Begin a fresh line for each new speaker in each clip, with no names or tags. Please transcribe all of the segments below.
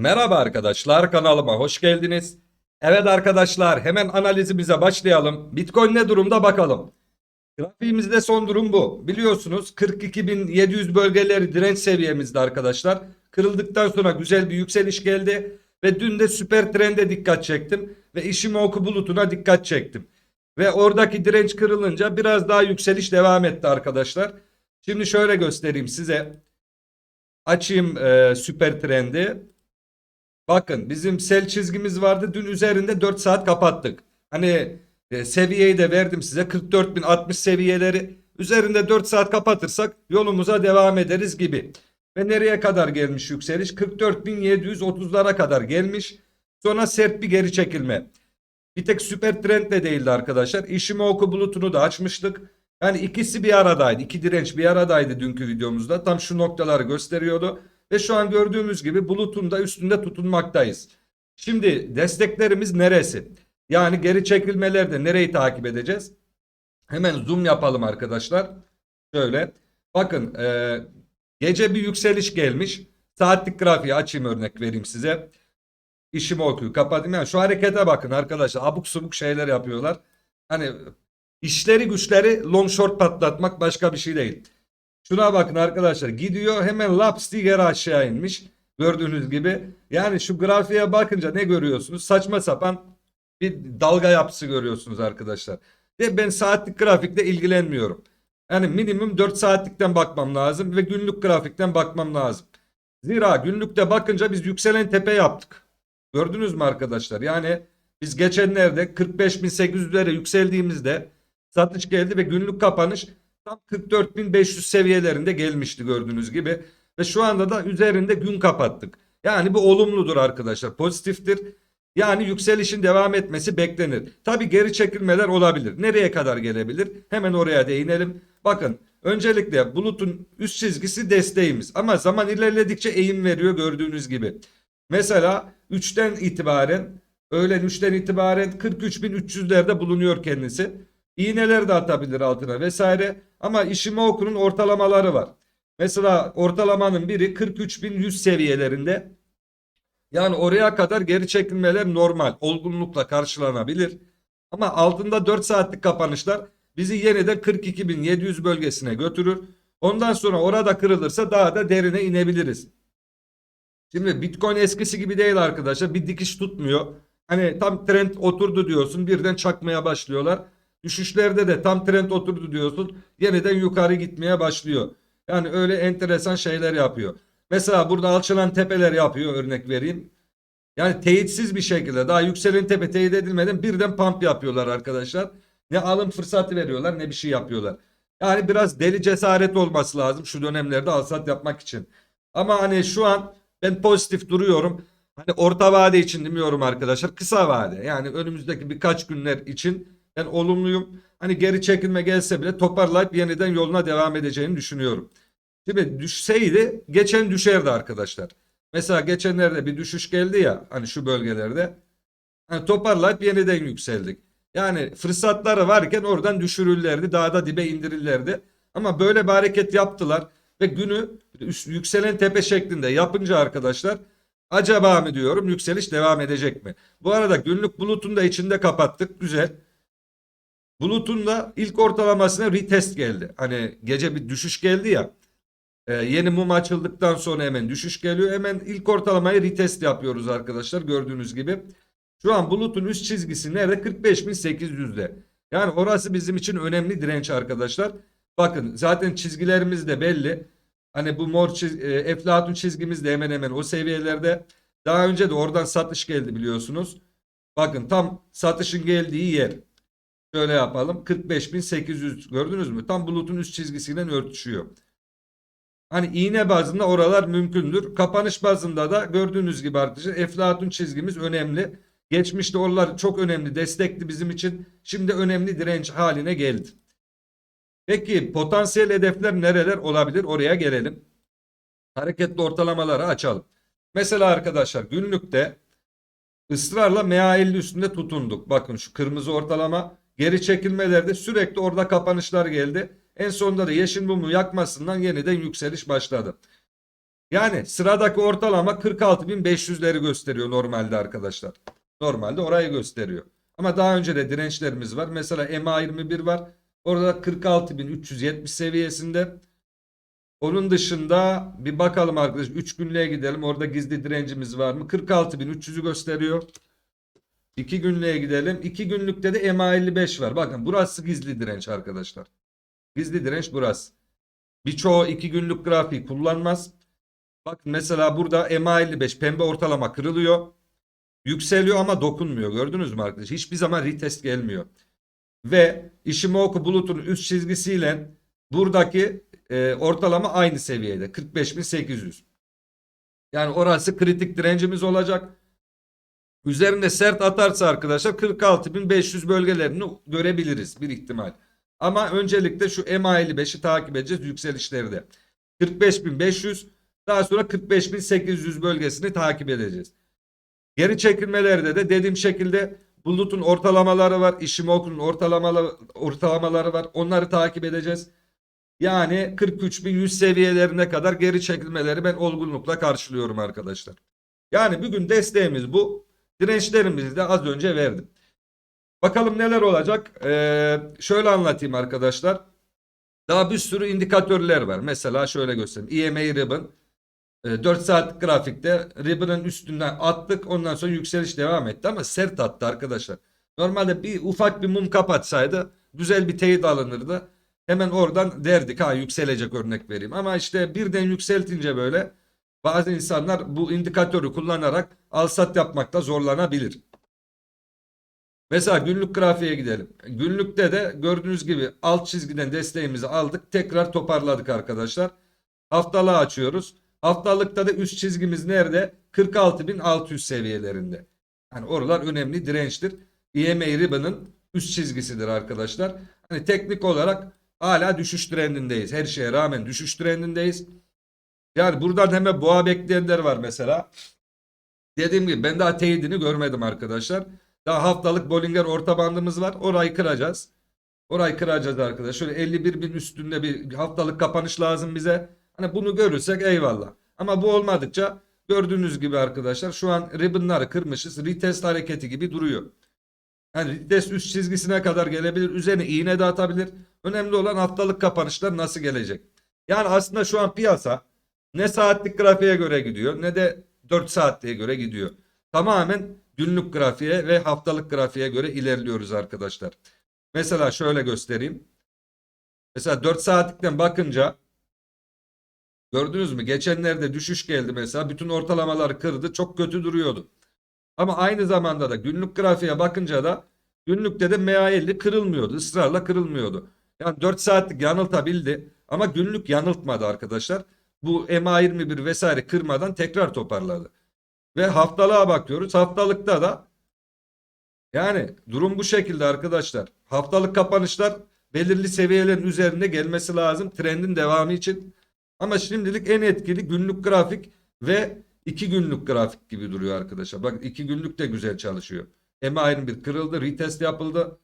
Merhaba arkadaşlar kanalıma hoş geldiniz. Evet arkadaşlar hemen analizimize başlayalım. Bitcoin ne durumda bakalım. Grafiğimizde son durum bu. Biliyorsunuz 42.700 bölgeleri direnç seviyemizde arkadaşlar. Kırıldıktan sonra güzel bir yükseliş geldi. Ve dün de süper trende dikkat çektim. Ve Ishimoku bulutuna dikkat çektim. Ve oradaki direnç kırılınca biraz daha yükseliş devam etti arkadaşlar. Şimdi şöyle göstereyim size. Açayım e, süper trendi. Bakın bizim sel çizgimiz vardı. Dün üzerinde 4 saat kapattık. Hani e, seviyeyi de verdim size 44.060 seviyeleri. Üzerinde 4 saat kapatırsak yolumuza devam ederiz gibi. Ve nereye kadar gelmiş yükseliş? 44.730'lara kadar gelmiş. Sonra sert bir geri çekilme. Bir tek süper trend de değildi arkadaşlar. Ishimoku bulutunu da açmıştık. Yani ikisi bir aradaydı. İki direnç bir aradaydı dünkü videomuzda. Tam şu noktaları gösteriyordu. Ve şu an gördüğümüz gibi bulutun da üstünde tutunmaktayız. Şimdi desteklerimiz neresi? Yani geri çekilmelerde nereyi takip edeceğiz? Hemen zoom yapalım arkadaşlar. Şöyle. Bakın e, gece bir yükseliş gelmiş. Saatlik grafiği açayım örnek vereyim size. İşimi okuyor. Kapatayım. Yani şu harekete bakın arkadaşlar. Abuk subuk şeyler yapıyorlar. Hani işleri güçleri long short patlatmak başka bir şey değil. Şuna bakın arkadaşlar. Gidiyor hemen laps diye geri aşağı inmiş. Gördüğünüz gibi. Yani şu grafiğe bakınca ne görüyorsunuz? Saçma sapan bir dalga yapısı görüyorsunuz arkadaşlar. Ve ben saatlik grafikle ilgilenmiyorum. Yani minimum 4 saatlikten bakmam lazım ve günlük grafikten bakmam lazım. Zira günlükte bakınca biz yükselen tepe yaptık. Gördünüz mü arkadaşlar? Yani biz geçenlerde 45.800'lere yükseldiğimizde satış geldi ve günlük kapanış tam 44.500 seviyelerinde gelmişti gördüğünüz gibi. Ve şu anda da üzerinde gün kapattık. Yani bu olumludur arkadaşlar. Pozitiftir. Yani yükselişin devam etmesi beklenir. Tabi geri çekilmeler olabilir. Nereye kadar gelebilir? Hemen oraya değinelim. Bakın öncelikle bulutun üst çizgisi desteğimiz. Ama zaman ilerledikçe eğim veriyor gördüğünüz gibi. Mesela 3'ten itibaren öğlen 3'ten itibaren 43.300'lerde bulunuyor kendisi. İğneler de atabilir altına vesaire. Ama Ishimoku'nun ortalamaları var. Mesela ortalamanın biri 43.100 seviyelerinde. Yani oraya kadar geri çekilmeler normal. Olgunlukla karşılanabilir. Ama altında 4 saatlik kapanışlar bizi yeniden 42.700 bölgesine götürür. Ondan sonra orada kırılırsa daha da derine inebiliriz. Şimdi Bitcoin eskisi gibi değil arkadaşlar. Bir dikiş tutmuyor. Hani tam trend oturdu diyorsun birden çakmaya başlıyorlar. Düşüşlerde de tam trend oturdu diyorsun yeniden yukarı gitmeye başlıyor. Yani öyle enteresan şeyler yapıyor. Mesela burada alçalan tepeler yapıyor örnek vereyim. Yani teyitsiz bir şekilde daha yükselen tepe teyit edilmeden birden pump yapıyorlar arkadaşlar. Ne alım fırsatı veriyorlar ne bir şey yapıyorlar. Yani biraz deli cesaret olması lazım şu dönemlerde alsat yapmak için. Ama hani şu an ben pozitif duruyorum. Hani orta vade için demiyorum arkadaşlar. Kısa vade. Yani önümüzdeki birkaç günler için ben olumluyum. Hani geri çekilme gelse bile toparlayıp yeniden yoluna devam edeceğini düşünüyorum. Şimdi düşseydi geçen düşerdi arkadaşlar. Mesela geçenlerde bir düşüş geldi ya hani şu bölgelerde. Hani toparlayıp yeniden yükseldik. Yani fırsatları varken oradan düşürürlerdi. Daha da dibe indirirlerdi. Ama böyle bir hareket yaptılar. Ve günü yükselen tepe şeklinde yapınca arkadaşlar acaba mı diyorum yükseliş devam edecek mi? Bu arada günlük bulutun da içinde kapattık. Güzel. Bulutun da ilk ortalamasına retest geldi. Hani gece bir düşüş geldi ya. Ee, yeni mum açıldıktan sonra hemen düşüş geliyor. Hemen ilk ortalamayı retest yapıyoruz arkadaşlar gördüğünüz gibi. Şu an bulutun üst çizgisi nerede? 45.800'de. Yani orası bizim için önemli direnç arkadaşlar. Bakın zaten çizgilerimiz de belli. Hani bu mor çiz, e, Eflatun çizgimiz de hemen hemen o seviyelerde. Daha önce de oradan satış geldi biliyorsunuz. Bakın tam satışın geldiği yer. Şöyle yapalım. 45.800 gördünüz mü? Tam bulutun üst çizgisiyle örtüşüyor. Hani iğne bazında oralar mümkündür. Kapanış bazında da gördüğünüz gibi arkadaşlar Eflatun çizgimiz önemli. Geçmişte oralar çok önemli destekti bizim için. Şimdi önemli direnç haline geldi. Peki potansiyel hedefler nereler olabilir? Oraya gelelim. Hareketli ortalamaları açalım. Mesela arkadaşlar günlükte ısrarla MA50 üstünde tutunduk. Bakın şu kırmızı ortalama geri çekilmelerde sürekli orada kapanışlar geldi. En sonunda da yeşil mumu yakmasından yeniden yükseliş başladı. Yani sıradaki ortalama 46.500'leri gösteriyor normalde arkadaşlar. Normalde orayı gösteriyor. Ama daha önce de dirençlerimiz var. Mesela MA21 var. Orada 46.370 seviyesinde. Onun dışında bir bakalım arkadaşlar. 3 günlüğe gidelim. Orada gizli direncimiz var mı? 46.300'ü gösteriyor. 2 günlüğe gidelim. 2 günlükte de MA55 var. Bakın burası gizli direnç arkadaşlar. Gizli direnç burası. Birçoğu 2 günlük grafiği kullanmaz. Bakın mesela burada MA55 pembe ortalama kırılıyor. Yükseliyor ama dokunmuyor. Gördünüz mü arkadaşlar? Hiçbir zaman retest gelmiyor. Ve Ishimoku bulutun üst çizgisiyle buradaki e, ortalama aynı seviyede. 45.800. Yani orası kritik direncimiz olacak. Üzerinde sert atarsa arkadaşlar 46.500 bölgelerini görebiliriz bir ihtimal. Ama öncelikle şu MA55'i takip edeceğiz yükselişlerde. 45.500 daha sonra 45.800 bölgesini takip edeceğiz. Geri çekilmelerde de dediğim şekilde bulutun ortalamaları var. Ishimoku'nun ortalamaları, ortalamaları var. Onları takip edeceğiz. Yani 43.100 seviyelerine kadar geri çekilmeleri ben olgunlukla karşılıyorum arkadaşlar. Yani bugün desteğimiz bu. Dirençlerimizi de az önce verdim. Bakalım neler olacak. Ee, şöyle anlatayım arkadaşlar. Daha bir sürü indikatörler var. Mesela şöyle göstereyim. EMA ribbon. E, 4 saatlik grafikte ribbon'ın üstünden attık. Ondan sonra yükseliş devam etti ama sert attı arkadaşlar. Normalde bir ufak bir mum kapatsaydı güzel bir teyit alınırdı. Hemen oradan derdik ha yükselecek örnek vereyim. Ama işte birden yükseltince böyle bazı insanlar bu indikatörü kullanarak alsat yapmakta zorlanabilir. Mesela günlük grafiğe gidelim. Günlükte de gördüğünüz gibi alt çizgiden desteğimizi aldık. Tekrar toparladık arkadaşlar. Haftalığı açıyoruz. Haftalıkta da üst çizgimiz nerede? 46.600 seviyelerinde. Yani oralar önemli dirençtir. EMA ribbon'ın üst çizgisidir arkadaşlar. Hani teknik olarak hala düşüş trendindeyiz. Her şeye rağmen düşüş trendindeyiz. Yani buradan hemen boğa bekleyenler var mesela. Dediğim gibi ben daha teyidini görmedim arkadaşlar. Daha haftalık Bollinger orta bandımız var. Orayı kıracağız. Orayı kıracağız arkadaşlar. Şöyle 51 bin üstünde bir haftalık kapanış lazım bize. Hani bunu görürsek eyvallah. Ama bu olmadıkça gördüğünüz gibi arkadaşlar şu an ribbonları kırmışız. Retest hareketi gibi duruyor. Yani retest üst çizgisine kadar gelebilir. Üzerine iğne de atabilir. Önemli olan haftalık kapanışlar nasıl gelecek. Yani aslında şu an piyasa ne saatlik grafiğe göre gidiyor ne de 4 saatliğe göre gidiyor. Tamamen günlük grafiğe ve haftalık grafiğe göre ilerliyoruz arkadaşlar. Mesela şöyle göstereyim. Mesela 4 saatlikten bakınca gördünüz mü? Geçenlerde düşüş geldi mesela. Bütün ortalamaları kırdı. Çok kötü duruyordu. Ama aynı zamanda da günlük grafiğe bakınca da günlükte de MA50 kırılmıyordu. ısrarla kırılmıyordu. Yani 4 saatlik yanıltabildi. Ama günlük yanıltmadı arkadaşlar. Bu MA21 vesaire kırmadan tekrar toparladı. Ve haftalığa bakıyoruz. Haftalıkta da yani durum bu şekilde arkadaşlar. Haftalık kapanışlar belirli seviyelerin üzerinde gelmesi lazım trendin devamı için. Ama şimdilik en etkili günlük grafik ve iki günlük grafik gibi duruyor arkadaşlar. Bak iki günlük de güzel çalışıyor. MA21 kırıldı, retest yapıldı.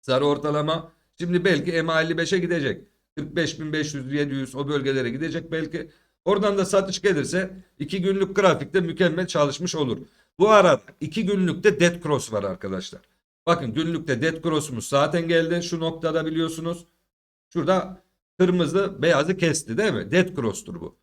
Sarı ortalama. Şimdi belki MA55'e gidecek. 45.500, 700 o bölgelere gidecek belki. Oradan da satış gelirse iki günlük grafikte mükemmel çalışmış olur. Bu arada iki günlükte dead cross var arkadaşlar. Bakın günlükte dead cross'umuz zaten geldi. Şu noktada biliyorsunuz. Şurada kırmızı beyazı kesti değil mi? Dead cross'tur bu.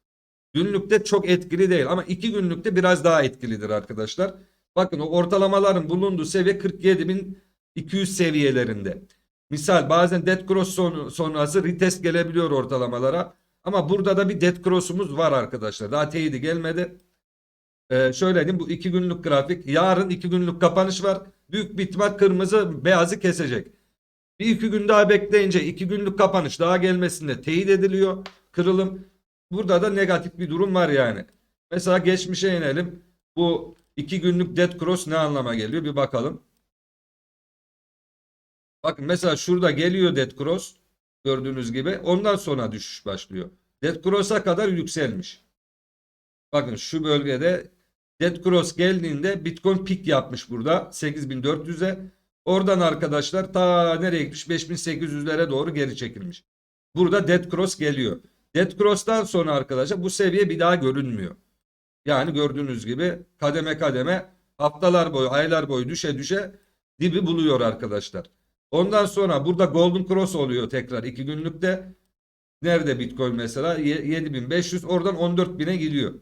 Günlükte çok etkili değil ama iki günlükte biraz daha etkilidir arkadaşlar. Bakın o ortalamaların bulunduğu seviye 47.200 seviyelerinde. Misal bazen dead cross son, sonrası retest gelebiliyor ortalamalara. Ama burada da bir dead cross'umuz var arkadaşlar. Daha teyidi gelmedi. Ee, şöyle diyeyim bu iki günlük grafik. Yarın iki günlük kapanış var. Büyük bir kırmızı beyazı kesecek. Bir iki gün daha bekleyince iki günlük kapanış daha gelmesinde teyit ediliyor. Kırılım. Burada da negatif bir durum var yani. Mesela geçmişe inelim. Bu iki günlük dead cross ne anlama geliyor bir bakalım. Bakın mesela şurada geliyor dead cross. Gördüğünüz gibi. Ondan sonra düşüş başlıyor. Dead cross'a kadar yükselmiş. Bakın şu bölgede Dead Cross geldiğinde Bitcoin pik yapmış burada 8400'e. Oradan arkadaşlar ta nereye gitmiş 5800'lere doğru geri çekilmiş. Burada Dead Cross geliyor. Dead Cross'tan sonra arkadaşlar bu seviye bir daha görünmüyor. Yani gördüğünüz gibi kademe kademe haftalar boyu, aylar boyu düşe düşe dibi buluyor arkadaşlar. Ondan sonra burada Golden Cross oluyor tekrar 2 günlükte. Nerede Bitcoin mesela? Ye- 7500 oradan 14000'e gidiyor.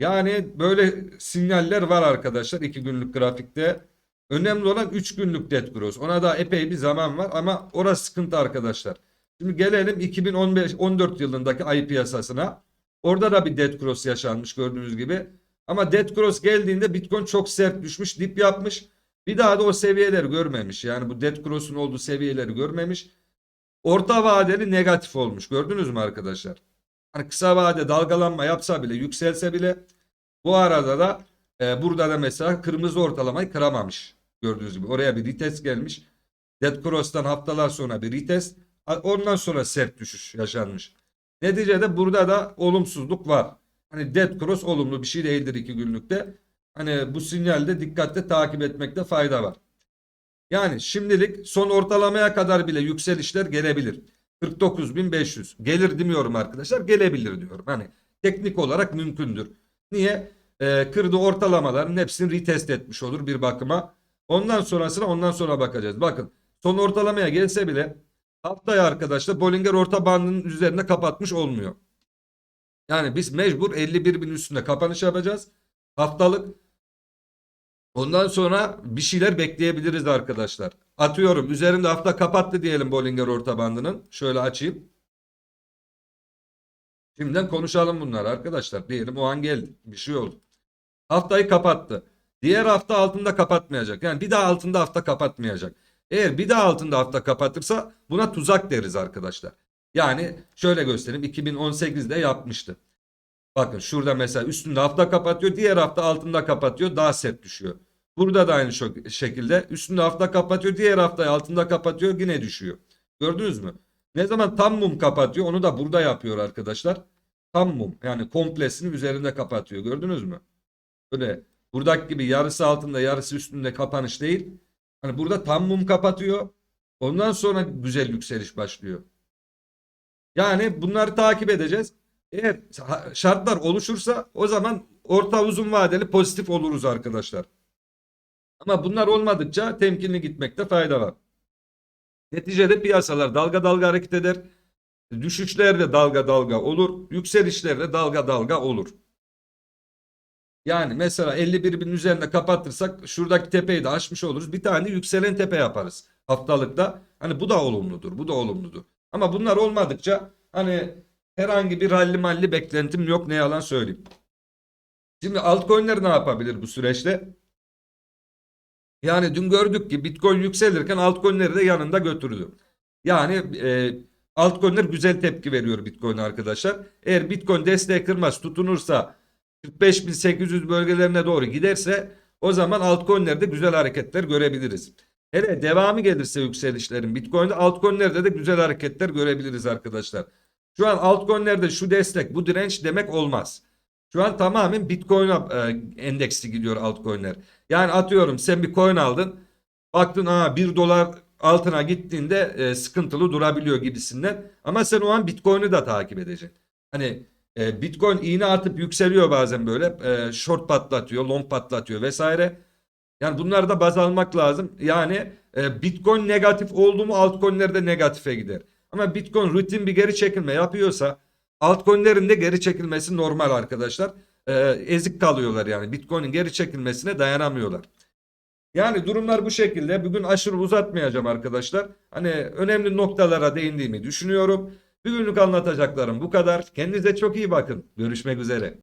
Yani böyle sinyaller var arkadaşlar 2 günlük grafikte. Önemli olan 3 günlük Dead Cross. Ona da epey bir zaman var ama orası sıkıntı arkadaşlar. Şimdi gelelim 2015 14 yılındaki ay piyasasına. Orada da bir Dead Cross yaşanmış gördüğünüz gibi. Ama Dead Cross geldiğinde Bitcoin çok sert düşmüş, dip yapmış. Bir daha da o seviyeleri görmemiş. Yani bu Dead Cross'un olduğu seviyeleri görmemiş. Orta vadeli negatif olmuş. Gördünüz mü arkadaşlar? Hani kısa vade dalgalanma yapsa bile, yükselse bile bu arada da e, burada da mesela kırmızı ortalamayı kıramamış. Gördüğünüz gibi oraya bir retest gelmiş. Dead Cross'tan haftalar sonra bir retest. Ondan sonra sert düşüş yaşanmış. Neticede burada da olumsuzluk var. Hani Dead Cross olumlu bir şey değildir iki günlükte. Hani bu sinyalde dikkatle takip etmekte fayda var. Yani şimdilik son ortalamaya kadar bile yükselişler gelebilir. 49.500 gelir demiyorum arkadaşlar gelebilir diyorum. Hani teknik olarak mümkündür. Niye? Ee, kırdığı ortalamaların hepsini retest etmiş olur bir bakıma. Ondan sonrasına ondan sonra bakacağız. Bakın son ortalamaya gelse bile haftaya arkadaşlar Bollinger orta bandının üzerine kapatmış olmuyor. Yani biz mecbur 51 bin üstünde kapanış yapacağız. Haftalık. Ondan sonra bir şeyler bekleyebiliriz arkadaşlar. Atıyorum üzerinde hafta kapattı diyelim Bollinger orta bandının. Şöyle açayım. Şimdiden konuşalım bunlar arkadaşlar. Diyelim o an geldi. Bir şey oldu. Haftayı kapattı. Diğer hafta altında kapatmayacak. Yani bir daha altında hafta kapatmayacak. Eğer bir daha altında hafta kapatırsa buna tuzak deriz arkadaşlar. Yani şöyle göstereyim 2018'de yapmıştı. Bakın şurada mesela üstünde hafta kapatıyor diğer hafta altında kapatıyor daha sert düşüyor. Burada da aynı şekilde üstünde hafta kapatıyor diğer hafta altında kapatıyor yine düşüyor. Gördünüz mü? Ne zaman tam mum kapatıyor onu da burada yapıyor arkadaşlar. Tam mum yani komplesini üzerinde kapatıyor gördünüz mü? Böyle buradaki gibi yarısı altında yarısı üstünde kapanış değil. Hani burada tam mum kapatıyor. Ondan sonra güzel yükseliş başlıyor. Yani bunları takip edeceğiz. Eğer şartlar oluşursa o zaman orta uzun vadeli pozitif oluruz arkadaşlar. Ama bunlar olmadıkça temkinli gitmekte fayda var. Neticede piyasalar dalga dalga hareket eder. Düşüşler de dalga dalga olur. Yükselişler de dalga dalga olur. Yani mesela 51 bin üzerinde kapatırsak şuradaki tepeyi de aşmış oluruz. Bir tane yükselen tepe yaparız haftalıkta. Hani bu da olumludur. Bu da olumludur. Ama bunlar olmadıkça hani herhangi bir ralli malli beklentim yok ne yalan söyleyeyim. Şimdi altcoin'ler ne yapabilir bu süreçte? Yani dün gördük ki Bitcoin yükselirken altcoin'leri de yanında götürdü. Yani e, altcoin'ler güzel tepki veriyor Bitcoin arkadaşlar. Eğer Bitcoin desteği kırmaz tutunursa 45.800 bölgelerine doğru giderse o zaman altcoin'lerde güzel hareketler görebiliriz. Hele devamı gelirse yükselişlerin Bitcoin'de altcoin'lerde de güzel hareketler görebiliriz arkadaşlar. Şu an altcoin'lerde şu destek bu direnç demek olmaz. Şu an tamamen Bitcoin'a e, endeksli gidiyor altcoin'ler. Yani atıyorum sen bir coin aldın. Baktın aa 1 dolar altına gittiğinde e, sıkıntılı durabiliyor gibisinden. Ama sen o an Bitcoin'i de takip edeceksin. Hani e, Bitcoin iğne atıp yükseliyor bazen böyle. E, short patlatıyor, long patlatıyor vesaire. Yani bunları da baz almak lazım. Yani e, Bitcoin negatif oldu mu altcoin'ler de negatife gider. Ama Bitcoin rutin bir geri çekilme yapıyorsa altcoin'lerin de geri çekilmesi normal arkadaşlar. E, ezik kalıyorlar yani. Bitcoin'in geri çekilmesine dayanamıyorlar. Yani durumlar bu şekilde. Bugün aşırı uzatmayacağım arkadaşlar. Hani önemli noktalara değindiğimi düşünüyorum. Bugünlük anlatacaklarım bu kadar. Kendinize çok iyi bakın. Görüşmek üzere.